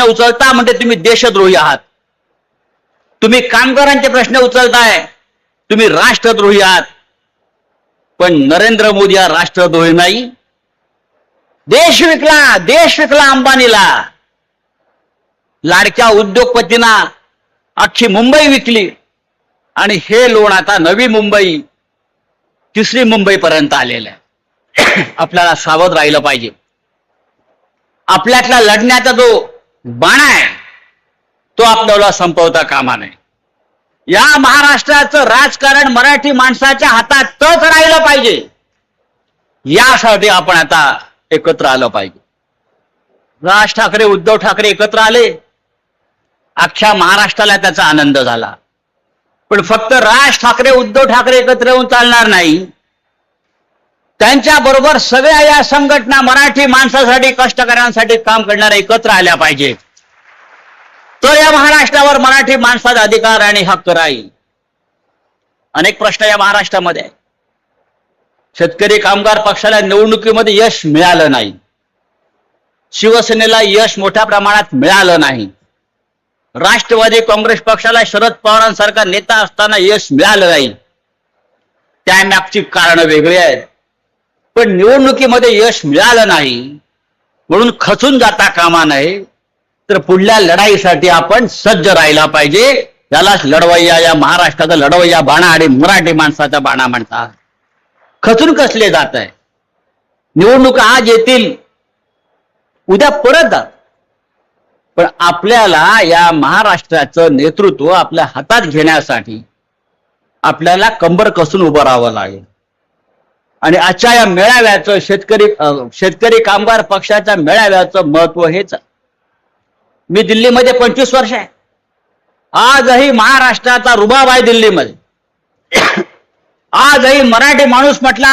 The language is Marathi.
उचलता म्हणजे तुम्ही देशद्रोही आहात. तुम्ही कामगारांचे प्रश्न उचलताय तुम्ही राष्ट्रद्रोही आहात. पण नरेंद्र मोदी हा राष्ट्रद्रोही नाही. देश विकला देश विकला अंबानीला. लाडक्या उद्योगपतींना अख्खी मुंबई विकली. आणि हे लोण आता नवी मुंबई तिसरी मुंबई पर्यंत आलेलं आहे. आपल्याला सावध राहिलं पाहिजे. आपल्यातला लढण्याचा जो बाण आहे. तो आपल्याला संपवता कामा नये. या महाराष्ट्राचं राजकारण मराठी माणसाच्या हातातच राहिलं पाहिजे. यासाठी आपण आता एकत्र आलं पाहिजे. राज ठाकरे उद्धव ठाकरे एकत्र आले. अख्ख्या महाराष्ट्राला त्याचा आनंद झाला. पण फक्त राज ठाकरे उद्धव ठाकरे एकत्र येऊन चालणार नाही. त्यांच्या बरोबर सगळ्या या संघटना मराठी माणसासाठी कष्टकऱ्यांसाठी काम करणाऱ्या एकत्र आल्या पाहिजे तर या महाराष्ट्रावर मराठी माणसाचा अधिकार आणि हक्क राहील. अनेक प्रश्न या महाराष्ट्रामध्ये आहेत. शेतकरी कामगार पक्षाला निवडणुकीमध्ये यश मिळालं नाही. शिवसेनेला यश मोठ्या प्रमाणात मिळालं नाही. राष्ट्रवादी काँग्रेस पक्षाला शरद पवारांसारखा नेता असताना यश मिळालं नाही. त्यामागची कारणं वेगळी आहेत. पण निवडणुकीमध्ये यश मिळालं नाही म्हणून खचून जाता कामा नये तर पुढल्या लढाईसाठी आपण सज्ज राहिला पाहिजे. त्यालाच लढवय्या या महाराष्ट्राचा लढवय्या बाणा आणि मराठी माणसाचा बाणा म्हणतात. खचून कसले जात आहे? निवडणुका आज येतील उद्या परत जात पण आपल्याला या महाराष्ट्राचं नेतृत्व आपल्या हातात घेण्यासाठी आपल्याला कंबर कसून उभं राहावं लागेल. आणि आजच्या या मेळाव्याचं शेतकरी शेतकरी कामगार पक्षाच्या मेळाव्याचं महत्त्व हेच मी दिल्लीमध्ये पंचवीस वर्ष आहे. आजही महाराष्ट्राचा रुबाब आहे दिल्लीमध्ये. आजही मराठी माणूस म्हटला